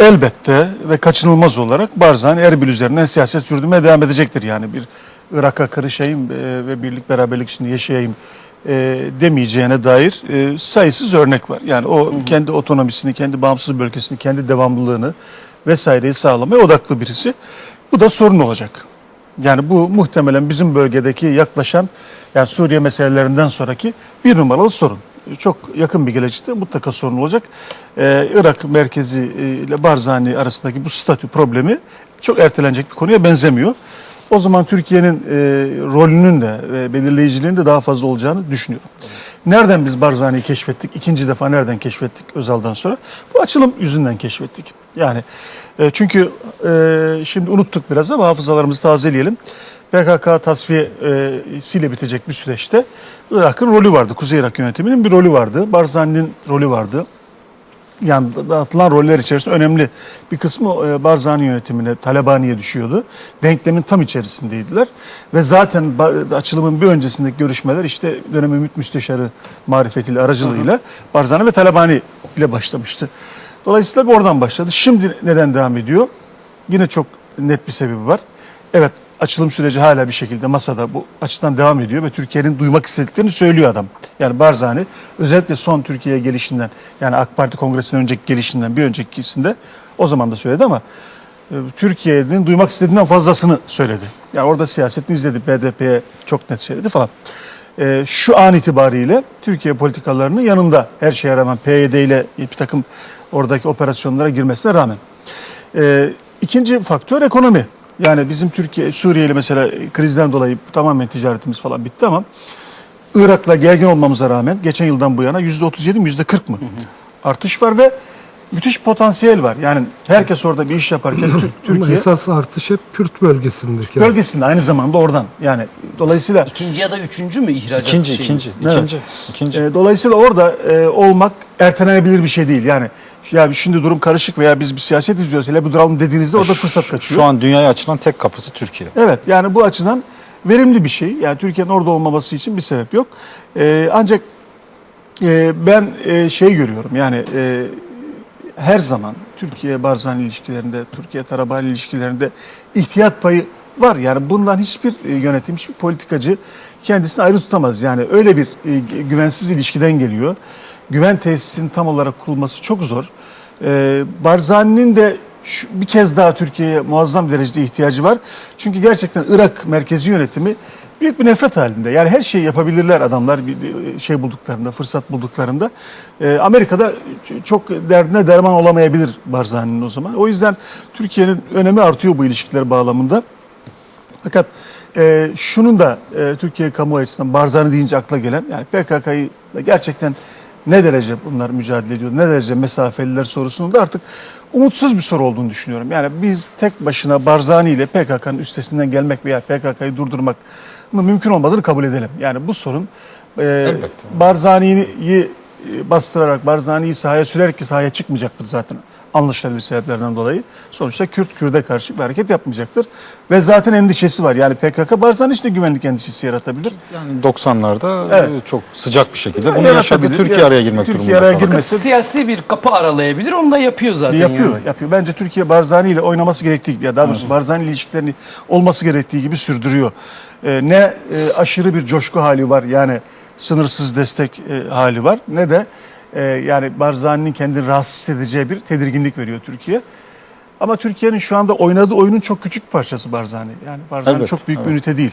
elbette ve kaçınılmaz olarak Barzani Erbil üzerinden siyaset sürdürmeye devam edecektir. Yani bir Irak'a karışayım e, ve birlik beraberlik içinde yaşayayım e, demeyeceğine dair e, sayısız örnek var. Yani o kendi otonomisini, kendi bağımsız bölgesini, kendi devamlılığını vesaireyi sağlamaya odaklı birisi. Bu da sorun olacak. Yani bu muhtemelen bizim bölgedeki yaklaşan yani Suriye meselelerinden sonraki bir numaralı sorun. Çok yakın bir gelecekte mutlaka sorun olacak. Ee, Irak merkezi e, ile Barzani arasındaki bu statü problemi çok ertelenecek bir konuya benzemiyor. O zaman Türkiye'nin e, rolünün de ve belirleyiciliğinin de daha fazla olacağını düşünüyorum. Nereden biz Barzani'yi keşfettik? İkinci defa nereden keşfettik Özal'dan sonra? Bu açılım yüzünden keşfettik. Yani e, çünkü e, şimdi unuttuk biraz ama hafızalarımızı tazeleyelim. PKK tasfiyesiyle bitecek bir süreçte Irak'ın rolü vardı. Kuzey Irak yönetiminin bir rolü vardı. Barzani'nin rolü vardı. Yani dağıtılan roller içerisinde önemli bir kısmı e, Barzani yönetimine, Talabani'ye düşüyordu. Denklemin tam içerisindeydiler. Ve zaten açılımın bir öncesindeki görüşmeler işte dönem Ümit Müsteşarı marifetiyle, aracılığıyla Barzani ve Talabani ile başlamıştı. Dolayısıyla bu oradan başladı. Şimdi neden devam ediyor? Yine çok net bir sebebi var. Evet açılım süreci hala bir şekilde masada bu açıdan devam ediyor ve Türkiye'nin duymak istediklerini söylüyor adam. Yani Barzani özellikle son Türkiye'ye gelişinden yani AK Parti kongresinden önceki gelişinden bir öncekisinde o zaman da söyledi ama e, Türkiye'nin duymak istediğinden fazlasını söyledi. Yani orada siyasetini izledi. BDP'ye çok net söyledi falan. E, şu an itibariyle Türkiye politikalarının yanında her şeye rağmen PYD ile bir takım oradaki operasyonlara girmesine rağmen. E, ikinci faktör ekonomi. Yani bizim Türkiye, Suriye ile mesela krizden dolayı tamamen ticaretimiz falan bitti ama Irak'la gergin olmamıza rağmen geçen yıldan bu yana %37 mi %40 mı artış var ve müthiş potansiyel var. Yani herkes orada bir iş yaparken Tür- Ama Türkiye esas artış hep Kürt bölgesindir. ki. bölgesinde aynı zamanda oradan. Yani dolayısıyla İkinci ya da üçüncü mü ihracat İkinci, şeyimiz? ikinci, ikinci, ikinci. e, dolayısıyla orada e, olmak ertelenebilir bir şey değil. Yani ya şimdi durum karışık veya biz bir siyaset izliyoruz hele bir duralım dediğinizde orada fırsat kaçıyor. Şu an dünyaya açılan tek kapısı Türkiye. Evet yani bu açıdan verimli bir şey. Yani Türkiye'nin orada olmaması için bir sebep yok. Ee, ancak e, ben e, şey görüyorum yani e, her zaman Türkiye-Barzani ilişkilerinde, Türkiye-Tarabani ilişkilerinde ihtiyat payı var. Yani bundan hiçbir e, yönetim, hiçbir politikacı kendisini ayrı tutamaz. Yani öyle bir e, güvensiz ilişkiden geliyor. Güven tesisinin tam olarak kurulması çok zor. Ee, Barzani'nin de bir kez daha Türkiye'ye muazzam derecede ihtiyacı var. Çünkü gerçekten Irak merkezi yönetimi büyük bir nefret halinde. Yani her şeyi yapabilirler adamlar bir şey bulduklarında, fırsat bulduklarında. Ee, Amerika'da çok derdine derman olamayabilir Barzani'nin o zaman. O yüzden Türkiye'nin önemi artıyor bu ilişkiler bağlamında. Fakat e, şunun da e, Türkiye kamuoyu açısından Barzani deyince akla gelen yani PKK'yı gerçekten ne derece bunlar mücadele ediyor, ne derece mesafeliler sorusunun da artık umutsuz bir soru olduğunu düşünüyorum. Yani biz tek başına Barzani ile PKK'nın üstesinden gelmek veya PKK'yı durdurmak mümkün olmadığını kabul edelim. Yani bu sorun e, Barzani'yi bastırarak, Barzani'yi sahaya sürerek ki sahaya çıkmayacaktır zaten anlaşılabilir sebeplerden dolayı. Sonuçta Kürt Kürt'e karşı bir hareket yapmayacaktır. Ve zaten endişesi var. Yani PKK Barzani için de güvenlik endişesi yaratabilir. Yani 90'larda Evet. e, çok sıcak bir şekilde bunu yaşadı. Türkiye Ya- araya girmek Türkiye durumunda araya girmesi Siyasi bir kapı aralayabilir onu da yapıyor zaten. yapıyor, yani. yapıyor. Bence Türkiye Barzani ile oynaması gerektiği gibi, ya daha doğrusu Barzani ile ilişkilerini olması gerektiği gibi sürdürüyor. Ee, ne e, aşırı bir coşku hali var yani sınırsız destek e, hali var ne de e, yani Barzani'nin kendini rahatsız edeceği bir tedirginlik veriyor Türkiye. Ama Türkiye'nin şu anda oynadığı oyunun çok küçük bir parçası Barzani. Yani Barzani Evet, çok büyük bir evet. ünite değil.